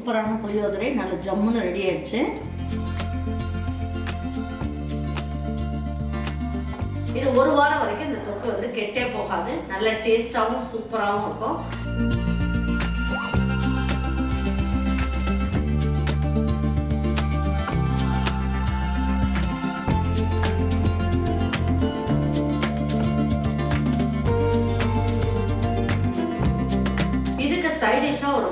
சூப்பரான புளியோதரை நல்ல ஜம்முன்னு ரெடி ஆயிடுச்சு. இது ஒரு வாரம் வரைக்கும் இந்த தொக்கு வந்து கெட்டே போகாது. நல்ல டேஸ்டாகவும் சூப்பராகவும் இருக்கும்.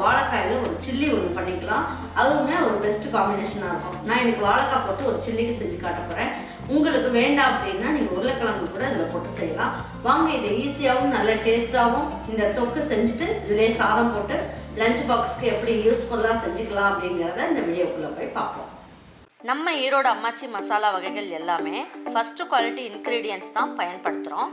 வாழைக்காயில் ஒரு சில்லி ஒன்று பண்ணிக்கலாம். அதுவுமே ஒரு பெஸ்ட் காம்பினேஷனாக இருக்கும். நான் இன்னைக்கு வாழைக்காய் போட்டு ஒரு சில்லிக்கு செஞ்சு காட்ட போகிறேன் உங்களுக்கு வேண்டாம் அப்படின்னா நீங்கள் உருளைக்கிழங்கு கூட இதில் போட்டு செய்யலாம். வாங்க இது ஈஸியாகவும் நல்ல டேஸ்ட்டாகவும் இந்த தொக்கு செஞ்சுட்டு இதிலே சாதம் போட்டு லஞ்ச் பாக்ஸ்க்கு எப்படி யூஸ்ஃபுல்லாக செஞ்சுக்கலாம் அப்படிங்கிறத இந்த வீடியோக்குள்ளே போய் பார்ப்போம். நம்ம ஈரோடு அம்மாச்சி மசாலா வகைகள் எல்லாமே ஃபஸ்ட்டு குவாலிட்டி இன்க்ரீடியன்ஸ் தான் பயன்படுத்துகிறோம்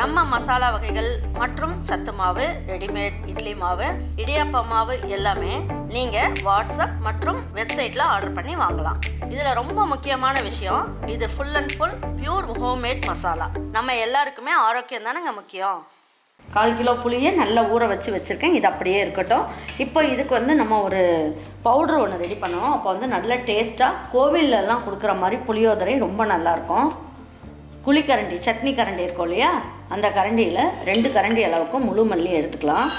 நம்ம மசாலா வகைகள் மற்றும் சத்து மாவு ரெடிமேட் இட்லி மாவு இடியாப்ப மாவு எல்லாமே நீங்கள் வாட்ஸ்அப் மற்றும் வெப்சைட்டில் ஆர்டர் பண்ணி வாங்கலாம். இதில் ரொம்ப முக்கியமான விஷயம் இது full and full pure homemade masala நம்ம எல்லாருக்குமே ஆரோக்கியம் தானேங்க முக்கியம்? கால் கிலோ புளியை நல்லா ஊற வச்சு வச்சுருக்கேன். இது அப்படியே இருக்கட்டும். இப்போ இதுக்கு வந்து நம்ம ஒரு பவுட்ரு ஒன்று ரெடி பண்ணுவோம் அப்போ வந்து நல்ல டேஸ்ட்டாக கோவிலெலாம் கொடுக்குற மாதிரி புளியோதரை ரொம்ப நல்லாயிருக்கும் குழிக்கரண்டி சட்னி கரண்டி இருக்கும் இல்லையா? அந்த கரண்டியில் ரெண்டு கரண்டி அளவுக்கு முழு மல்லி எடுத்துக்கலாம்.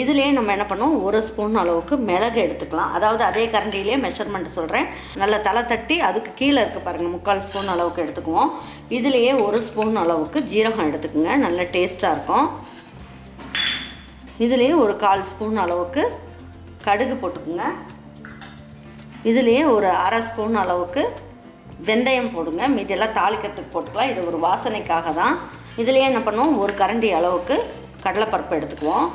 இதுலேயே நம்ம என்ன பண்ணுவோம்? ஒரு ஸ்பூன் அளவுக்கு மிளகு எடுத்துக்கலாம். அதாவது அதே கரண்டியிலே மெஷர்மெண்ட் சொல்கிறேன் நல்லா தலை தட்டி அதுக்கு கீழே இருக்குது பாருங்கள் முக்கால் ஸ்பூன் அளவுக்கு எடுத்துக்குவோம். இதுலேயே ஒரு ஸ்பூன் அளவுக்கு ஜீரகம் எடுத்துக்கோங்க. நல்ல டேஸ்ட்டாக இருக்கும். இதுலேயே ஒரு கால் ஸ்பூன் அளவுக்கு கடுகு போட்டுக்குங்க. இதுலேயே ஒரு அரை ஸ்பூன் அளவுக்கு வெந்தயம் போடுங்க. மீதியெல்லாம் தாளிக்கிறதுக்கு போட்டுக்கலாம். இது ஒரு வாசனைக்காக தான். இதுலேயே என்ன பண்ணுவோம்? ஒரு கரண்டி அளவுக்கு கடலைப்பருப்பு எடுத்துக்குவோம்.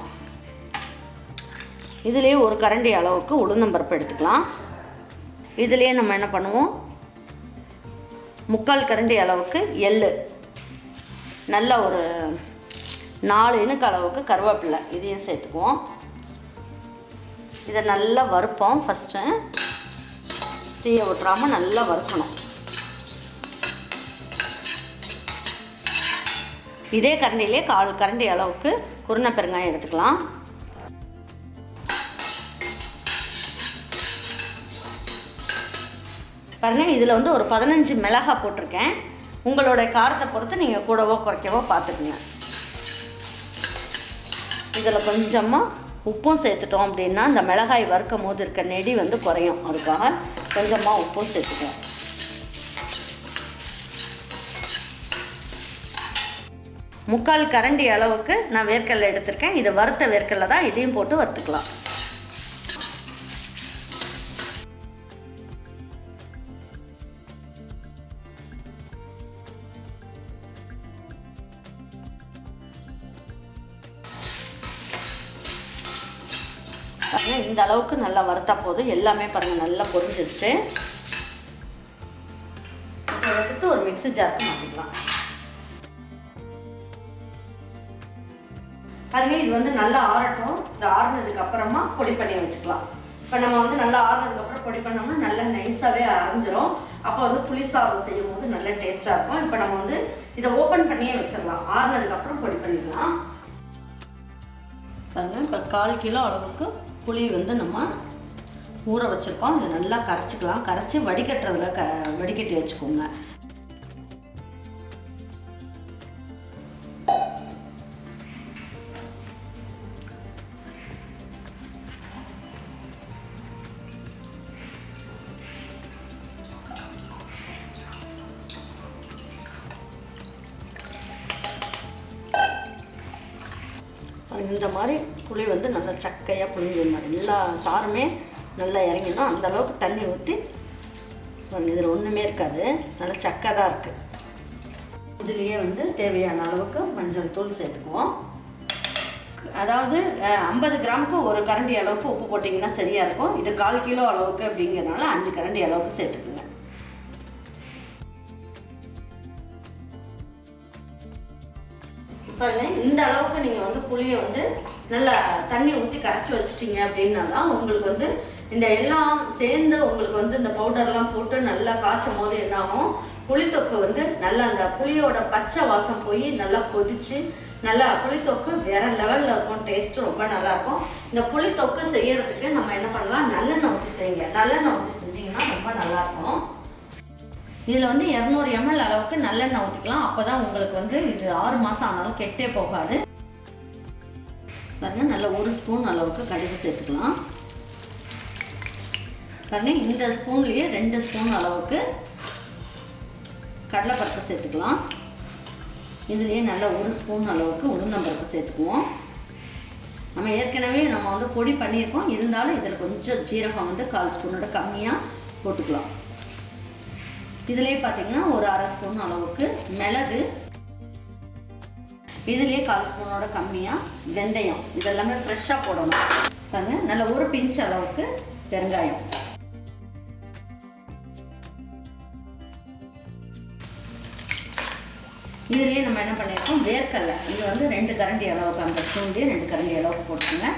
இதுலேயே ஒரு கரண்டி அளவுக்கு உளுந்தம்பருப்பு எடுத்துக்கலாம். இதுலேயே நம்ம என்ன பண்ணுவோம்? முக்கால் கரண்டி அளவுக்கு எள்ளு. நல்ல ஒரு நாலு இனுக்கு அளவுக்கு கருவேப்பிலை இதையும் சேர்த்துக்குவோம். இதை நல்லா வறுப்போம் ஃபஸ்ட்டு தீயை விட்டுறாமல் நல்லா வறுக்கணும். இதே கரண்டிலே கால் கரண்டி அளவுக்கு குருணை பெருங்காயம் எடுத்துக்கலாம். பாருங்கள் இதில் வந்து ஒரு பதினஞ்சு மிளகாய் போட்டிருக்கேன். உங்களோட காரத்தை பொறுத்து நீங்கள் கூடவோ குறைக்கவோ பார்த்துக்குங்க. இதில் கொஞ்சமாக உப்பும் சேர்த்துட்டோம் அப்படின்னா இந்த மிளகாய் வறுக்கும் போது இருக்க நெடி வந்து குறையும். அதுக்காக கொஞ்சமாக உப்பும் சேர்த்துக்கோம் முக்கால் கரண்டி அளவுக்கு நான் வேர்க்கடலை எடுத்திருக்கேன். இது வறுத்த வேர்க்கடலை தான் இதையும் போட்டு வறுத்துக்கலாம். பாருங்கள் இந்த அளவுக்கு நல்லா வறுத்தா போதும். எல்லாமே பாருங்கள் நல்லா பொரிஞ்சிருச்சு. எடுத்து ஒரு மிக்ஸி ஜாருக்கு மாற்றிக்கலாம் வந்து நல்லா ஆறட்டும். இது ஆறுனதுக்கு அப்புறமா பொடி பண்ணி வச்சுக்கலாம். இப்போ நம்ம வந்து நல்லா ஆறுனதுக்கு அப்புறம் பொடி பண்ணோம்னா நல்லா நைஸாகவே அரைஞ்சிரும். அப்போ வந்து புளி சாதம் செய்யும் போது நல்ல டேஸ்ட்டாக இருக்கும். இப்போ நம்ம வந்து இதை ஓப்பன் பண்ணியே வச்சிடலாம். ஆறுனதுக்கு அப்புறம் பொடி பண்ணிடலாம் பாருங்க இப்போ கால் கிலோ அளவுக்கு புளி வந்து நம்ம ஊற வச்சுருக்கோம். இதை நல்லா கரைச்சிக்கலாம். கரைச்சி வடிகட்டுறதுல க வடிகட்டி வச்சுக்கோங்க. இந்த மாதிரி புளி வந்து நல்லா சக்கையாக புளிஞ்சிடணும் எல்லா சாருமே நல்லா இறங்கிடும் அந்த அளவுக்கு தண்ணி ஊற்றி இதில் ஒன்றுமே இருக்காது. நல்லா சக்கை தான் இருக்குது இதுலேயே வந்து தேவையான அளவுக்கு மஞ்சள் தூள் சேர்த்துக்குவோம். அதாவது ஐம்பது கிராமுக்கு ஒரு கரண்டி அளவுக்கு உப்பு போட்டிங்கன்னா சரியாக இருக்கும். இது கால் கிலோ அளவுக்கு அப்படிங்கிறனால அஞ்சு கரண்டி அளவுக்கு சேர்த்துக்குங்க. பாருங்க இந்த அளவுக்கு நீங்கள் வந்து புளியை வந்து நல்லா தண்ணி ஊற்றி கரைச்சி வச்சிட்டீங்க அப்படின்னா தான் உங்களுக்கு வந்து இந்த எல்லாம் சேர்ந்து உங்களுக்கு வந்து இந்த பவுடர்லாம் போட்டு நல்லா காய்ச்சும் போது என்னாகும். புளித்தொக்கு வந்து நல்லா அந்த புளியோட பச்சை வாசம் போய் நல்லா கொதிச்சு நல்லா புளித்தொக்கு வேற லெவலில் இருக்கும் டேஸ்ட் ரொம்ப நல்லா இருக்கும். இந்த புளித்தொக்கு செய்யறதுக்கு நம்ம என்ன பண்ணலாம்? நல்லெண்ணெய் ஊற்றி செய்யுங்க. நல்லெண்ணெய் ஊற்றி செஞ்சீங்கன்னா ரொம்ப நல்லா இருக்கும். இதில் வந்து இரநூறு எம்எல் அளவுக்கு நல்லெண்ணெய் ஊற்றிக்கலாம். அப்போ தான் உங்களுக்கு வந்து இது ஆறு மாதம் ஆனாலும் கெட்டே போகாது. பாருங்கள் நல்ல ஒரு ஸ்பூன் அளவுக்கு கடுகு சேர்த்துக்கலாம். பாருங்கள் இந்த ஸ்பூன்லேயே ரெண்டு ஸ்பூன் அளவுக்கு கடலைப்பருப்பு சேர்த்துக்கலாம். இதுலேயே நல்ல ஒரு ஸ்பூன் அளவுக்கு உளுந்தம்பருப்பு சேர்த்துக்குவோம். நம்ம ஏற்கனவே நம்ம வந்து பொடி பண்ணியிருக்கோம். இருந்தாலும் இதில் கொஞ்சம் ஜீரகம் வந்து கால் ஸ்பூனோட கம்மியாக போட்டுக்கலாம். இதுலேயே பார்த்தீங்கன்னா ஒரு அரை ஸ்பூன் அளவுக்கு மிளகு. இதுலேயே கால் ஸ்பூனோட கம்மியாக வெந்தயம். இதெல்லாமே ஃப்ரெஷ்ஷாக போடணும். பாருங்க நல்ல ஒரு பிஞ்ச் அளவுக்கு வெங்காயம். இதுலேயே நம்ம என்ன பண்ணியிருக்கோம் வேர்க்கடலை. இது வந்து ரெண்டு கரண்டி அளவுக்கு அந்த ஸ்பூன்லேயே ரெண்டு கரண்டி அளவுக்கு போட்டுருங்க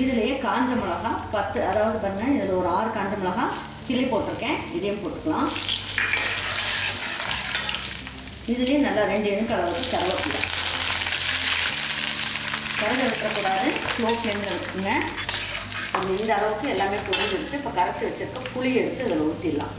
இதுலேயே காஞ்ச மிளகா பத்து அதாவது பாருங்கள் இதில் ஒரு ஆறு காஞ்ச மிளகா கிளி போட்டிருக்கேன். இதையும் போட்டுக்கலாம். இதுலேயும் நல்லா ரெண்டு எண்ணுக்கு அளவுக்கு கருவேப்பிலை. கரண்டை விட்டுறக்கூடாது ஸ்லோ ஃப்ளேமில் வச்சுக்கோங்க. அந்த இந்த அளவுக்கு எல்லாமே பொருள் எடுத்து இப்போ கரைச்சி வச்சுருக்க புளி எடுத்து இதில் ஊற்றிடலாம்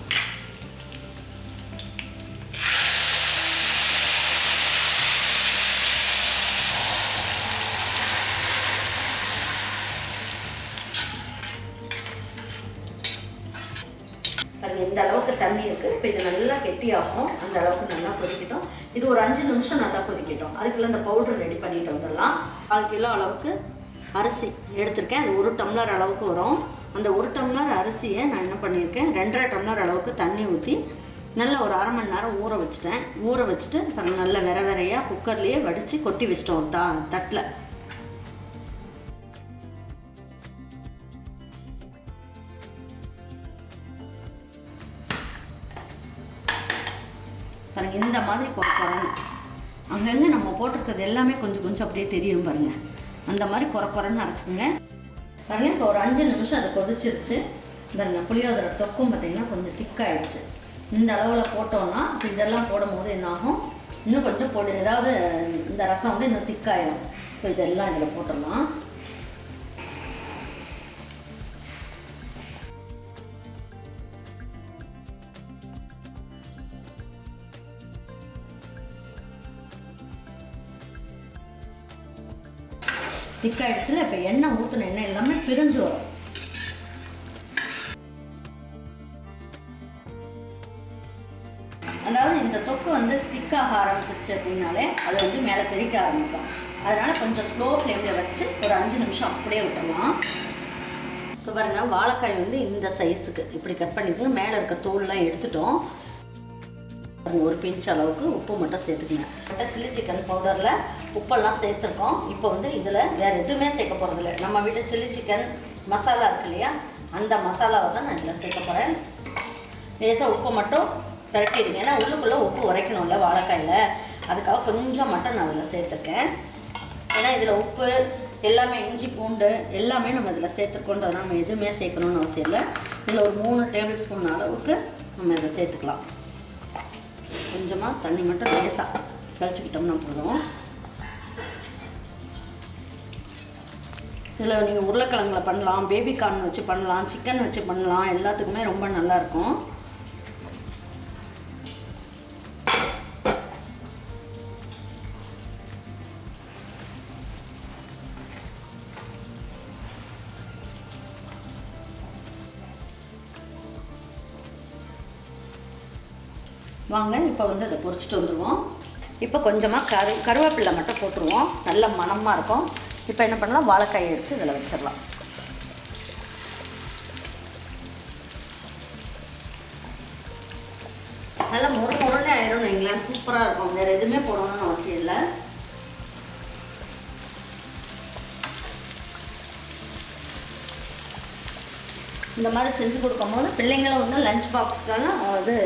பாருங்க இந்த அளவுக்கு தண்ணி இருக்குது இப்போ இது நல்லா கெட்டியாகும் அந்த அளவுக்கு நல்லா கொதிக்கட்டும். இது ஒரு அஞ்சு நிமிஷம் நல்லா கொதிக்கட்டும். அதுக்குள்ள அந்த பவுடர் ரெடி பண்ணிட்டு வந்துடலாம். கால் கிலோ அளவுக்கு அரிசி எடுத்திருக்கேன். அது ஒரு டம்ளர் அளவுக்கு வரும். அந்த ஒரு டம்ளர் அரிசியை நான் என்ன பண்ணியிருக்கேன்? ரெண்டரை டம்ளர் அளவுக்கு தண்ணி ஊற்றி நல்லா ஒரு அரை மணி நேரம் ஊற வச்சுட்டேன். ஊற வச்சுட்டு அப்புறம் நல்லா விர விரையாக குக்கர்லேயே வடித்து கொட்டி வச்சிட்டோம். தா தட்டில். அந்த இந்த மாதிரி குறக்குறன்னு அங்கங்கே நம்ம போட்டிருக்கிறது எல்லாமே கொஞ்சம் கொஞ்சம் அப்படியே தெரியும் பாருங்க. அந்த மாதிரி குறைக்குறன்னு அரைச்சிக்கோங்க. பாருங்க இப்போ ஒரு அஞ்சு நிமிஷம் அதை கொதிச்சிருச்சு. பாருங்க புளியோதரை தொக்கும் பார்த்திங்கன்னா கொஞ்சம் திக்காயிடுச்சு இந்த அளவில் போட்டோம்னா இப்போ இதெல்லாம் போடும்போது என்னாகும்? இன்னும் கொஞ்சம் போட்டு ஏதாவது இந்த ரசம் வந்து இன்னும் திக்காயிடும் இப்போ இதெல்லாம் இதில் போட்டுடலாம். திக்காயிடுச்சுல இப்போ எண்ணெய் ஊற்றின எண்ணெய் எல்லாமே பிரிஞ்சு வரும். அதாவது இந்த தொக்கு வந்து திக்காக ஆரம்பிச்சிருச்சு அப்படின்னாலே அது வந்து மேலே தெறிக்க ஆரம்பிக்கும். அதனால் கொஞ்சம் ஸ்லோ ஃப்ளேமில் வச்சு ஒரு அஞ்சு நிமிஷம் அப்படியே விட்டுடலாம் இப்போ பாருங்கள் வாழைக்காய் வந்து இந்த சைஸுக்கு இப்படி கட் பண்ணிக்கணும் மேலே இருக்க தோல்லாம் எடுத்துட்டோம். ஒரு பிஞ்ச் அளவுக்கு உப்பு மட்டும் சேர்த்துக்கங்க. சில்லி சிக்கன் பவுடரில் உப்பெல்லாம் சேர்த்துருக்கோம். இப்போ வந்து இதில் வேறு எதுவுமே சேர்க்க போகிறதில்ல நம்ம வீட்டில் சில்லி சிக்கன் மசாலா இருக்கு இல்லையா? அந்த மசாலாவை தான் நான் இதில் சேர்க்க போகிறேன் லேசாக உப்பை மட்டும் திரட்டிடுங்க. ஏன்னா உள்ளுக்குள்ளே உப்பு உரைக்கணும்ல வாழைக்காயில். அதுக்காக கொஞ்சம் மட்டும் நான் அதில் சேர்த்துருக்கேன். ஏன்னா இதில் உப்பு எல்லாமே இஞ்சி பூண்டு எல்லாமே நம்ம இதில் சேர்த்துருக்கோன்றதுனால நம்ம எதுவுமே சேர்க்கணும்னு அவசியம் இல்லை. இதில் ஒரு மூணு டேபிள் ஸ்பூன் அளவுக்கு நம்ம இதை சேர்த்துக்கலாம். கொஞ்சமாக தண்ணி மட்டும் லேசாக கழிச்சுக்கிட்டோம்னா போதும். இதில் நீங்கள் உருளைக்கிழங்குல பண்ணலாம் பேபி கார்ன் வச்சு பண்ணலாம் சிக்கன் வச்சு பண்ணலாம் எல்லாத்துக்குமே ரொம்ப நல்லாயிருக்கும் வாங்க இப்போ வந்து அதை பொறிச்சிட்டு வந்துடுவோம் இப்போ கொஞ்சமாக கரு கருவேப்பிலை மட்டும் போட்டுருவோம். நல்ல மனமாக இருக்கும். இப்போ என்ன பண்ணலாம்? வாழைக்காயை எடுத்து இதில் வச்சிடலாம். நல்லா முறை முறைன்னு ஆயிரும் வைங்களேன். சூப்பராக இருக்கும். வேறு எதுவுமே போடணும்னு அவசியம் இல்லை. இந்த மாதிரி செஞ்சு கொடுக்கும்போது பிள்ளைங்களும் வந்து லஞ்ச் பாக்ஸ்க்கான இது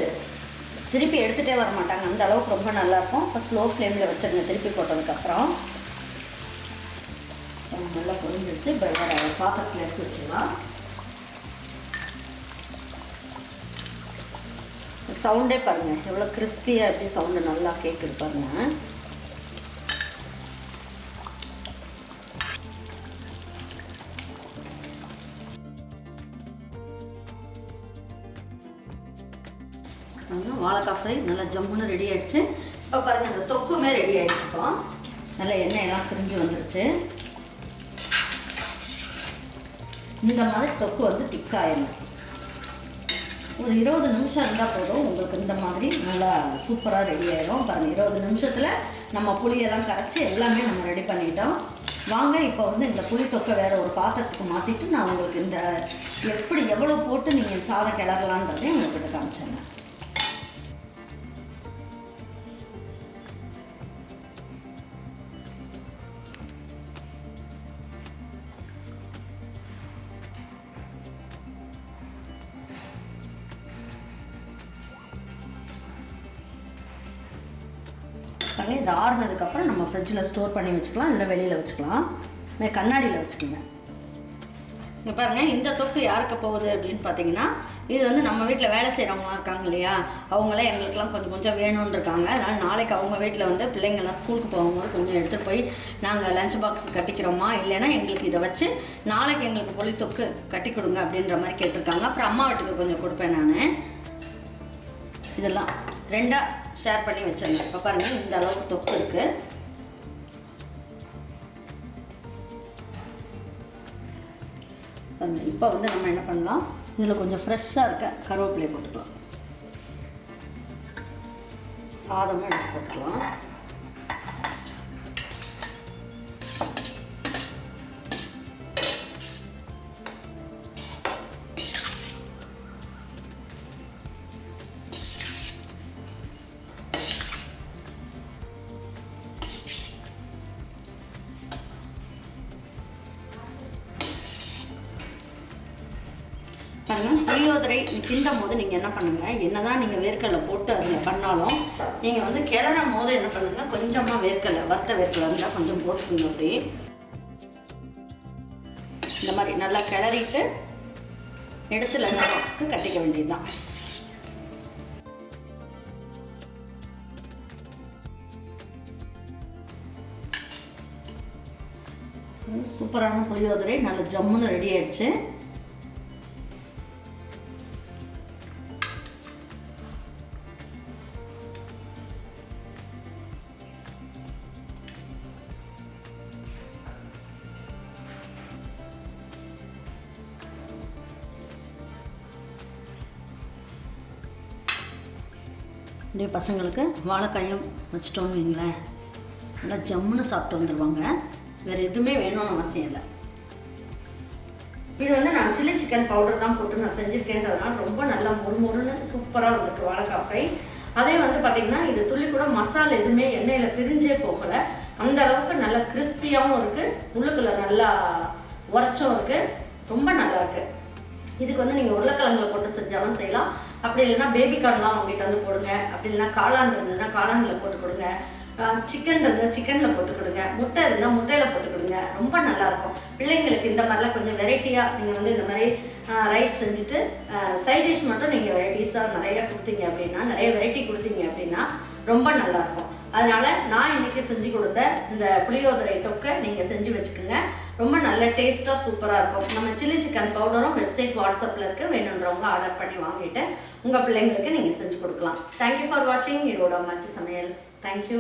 திருப்பி எடுத்துகிட்டே வர மாட்டாங்க. அந்த அளவுக்கு ரொம்ப நல்லாயிருக்கும். இப்போ ஸ்லோ ஃப்ளேமில் வச்சுருங்க திருப்பி போட்டதுக்கப்புறம் நல்லா பொரிஞ்சிருச்சு. இப்போ அதை பாத்திரத்தில் எடுத்து வச்சுக்கலாம் சவுண்டே பாருங்கள் எவ்வளோ கிறிஸ்பியாக எப்படி சவுண்டு நல்லா கேட்குது பாருங்கள் பாருங்க ஃப்ரை நல்லா ஜம்முன்னு ரெடி ஆயிடுச்சு. இப்போ பாருங்கள் இந்த தொக்குமே ரெடி ஆயிடுச்சு நல்லா எண்ணெயெல்லாம் பிரிஞ்சு வந்துருச்சு. இந்த மாதிரி தொக்கு வந்து திக்காயிடணும் ஒரு இருபது நிமிஷம் இருந்தால் போதும். உங்களுக்கு இந்த மாதிரி நல்லா சூப்பராக ரெடி ஆயிடும். பாருங்கள் இருபது நிமிஷத்தில் நம்ம புளியெல்லாம் கரைச்சி எல்லாமே நம்ம ரெடி பண்ணிட்டோம். வாங்க இப்போ வந்து இந்த புளி தொக்கை வேறு ஒரு பாத்திரத்துக்கு மாற்றிட்டு நான் உங்களுக்கு இந்த எப்படி எவ்வளோ போட்டு நீங்கள் சாதம் கிளறலான்றதையும் உங்கள்கிட்ட காமிச்சேங்க பண்ணி இது ஆறுனதுக்கப்புறம் நம்ம ஃப்ரிட்ஜில் ஸ்டோர் பண்ணி வச்சுக்கலாம் இல்லை வெளியில் வச்சுக்கலாம். இல்லை கண்ணாடியில் வச்சுக்கோங்க. இங்கே பாருங்கள் இந்த தொக்கு யாருக்கு போகுது அப்படின்னு பார்த்தீங்கன்னா இது வந்து நம்ம வீட்டில் வேலை செய்கிறவங்க இருக்காங்க இல்லையா? அவங்களாம் எங்களுக்கெல்லாம் கொஞ்சம் கொஞ்சம் வேணும்னு இருக்காங்க. அதனால் நாளைக்கு அவங்க வீட்டில் வந்து பிள்ளைங்கள்லாம் ஸ்கூலுக்கு போகும்போது கொஞ்சம் எடுத்துகிட்டு போய் நாங்கள் லஞ்ச் பாக்ஸ் கட்டிக்கிறோமா? இல்லைன்னா எங்களுக்கு இதை வச்சு நாளைக்கு எங்களுக்கு பொலி தொக்கு கட்டி கொடுங்க அப்படின்ற மாதிரி கேட்டிருக்காங்க. அப்புறம் அம்மா வீட்டுக்கு கொஞ்சம் கொடுப்பேன் நான். இதெல்லாம். ரெண்டாக ஷேர் பண்ணி வச்சிருந்தேன் இப்போ பாருங்கள் இந்த அளவுக்கு தொக்கு இருக்குது இப்போ வந்து நம்ம என்ன பண்ணலாம்? இதில் கொஞ்சம் ஃப்ரெஷ்ஷாக இருக்க கருவேப்பிலையை போட்டுக்கலாம். சாதமும் எடுத்து போட்டுக்கலாம். கிண்டும் போது நீங்கள் என்ன பண்ணுங்கள் என்னதான் நீங்கள் வேர்க்கடலை போட்டு அதில் பண்ணாலும் நீங்கள் வந்து கிளறும் போது என்ன பண்ணுங்கள் கொஞ்சமாக வேர்க்கடலை வறுத்த வேர்க்கடலை இருந்தால் கொஞ்சம் போட்டுக்கோங்க அப்படி. இந்த மாதிரி நல்லா கிளறிட்டு எடுத்து லஞ்ச் பாக்ஸ்க்கு கட்டிக்க வேண்டியதுதான். சூப்பரான புளியோதரை நல்ல ஜம்முன்னு ரெடி ஆயிடுச்சு. அப்படியே பசங்களுக்கு வாழைக்காயும் வச்சிட்டோன்னு வைங்களேன். நல்லா ஜம்முன்னு சாப்பிட்டு வந்துடுவாங்க வேறு எதுவுமே வேணும்னு அவசியம் இல்லை. இது வந்து நான் சில்லி சிக்கன் பவுடர் தான் போட்டு நான் செஞ்சுருக்கேன்றதுனால ரொம்ப நல்லா முறுமுறுன்னு சூப்பராக வந்துட்டு வாழைக்காய் ஃப்ரை அதே வந்து பார்த்தீங்கன்னா இது துள்ளி கூட மசாலா எதுவுமே எண்ணெயில் பிரிஞ்சே போகலை. அந்த அளவுக்கு நல்லா கிறிஸ்பியாகவும் இருக்குது உள்ளுக்குள்ள நல்லா உரைச்சும் இருக்குது ரொம்ப நல்லா இருக்குது இதுக்கு வந்து நீங்கள் உருளைக்கிழங்குல போட்டு செஞ்சாலும் செய்யலாம். அப்படி இல்லைன்னா பேபி கார்ன்லாம் வாங்கிட்டு வந்து போடுங்க. அப்படி இல்லைன்னா காளான் இருந்ததுன்னா காளானில் போட்டு கொடுங்க. சிக்கன் இருந்தால் சிக்கனில் போட்டு கொடுங்க. முட்டை இருந்தால் முட்டையில் போட்டு கொடுங்க. ரொம்ப நல்லாயிருக்கும். பிள்ளைங்களுக்கு இந்த மாதிரிலாம் கொஞ்சம் வெரைட்டியாக நீங்கள் வந்து இந்த மாதிரி ரைஸ் செஞ்சுட்டு சைட் டிஷ் மட்டும் நீங்கள் வெரைட்டிஸாக நிறைய கொடுத்தீங்க அப்படின்னா நிறைய வெரைட்டி கொடுத்தீங்க அப்படின்னா ரொம்ப நல்லாயிருக்கும். அதனால் நான் இன்றைக்கி செஞ்சு கொடுத்த இந்த புளியோதரை தொக்கை நீங்கள் செஞ்சு வச்சுக்கோங்க. ரொம்ப நல்ல டேஸ்ட்டாக சூப்பராக இருக்கும். நம்ம சில்லி சிக்கன் பவுடரும் வெப்சைட் வாட்ஸ்அப்பில் இருக்குது வேணுன்றவங்க ஆர்டர் பண்ணி வாங்கிட்டு உங்கள் பிள்ளைங்களுக்கு நீங்கள் செஞ்சு கொடுக்கலாம். தேங்க்யூ ஃபார் வாட்சிங் இதோட மச்சி சமையல். தேங்க்யூ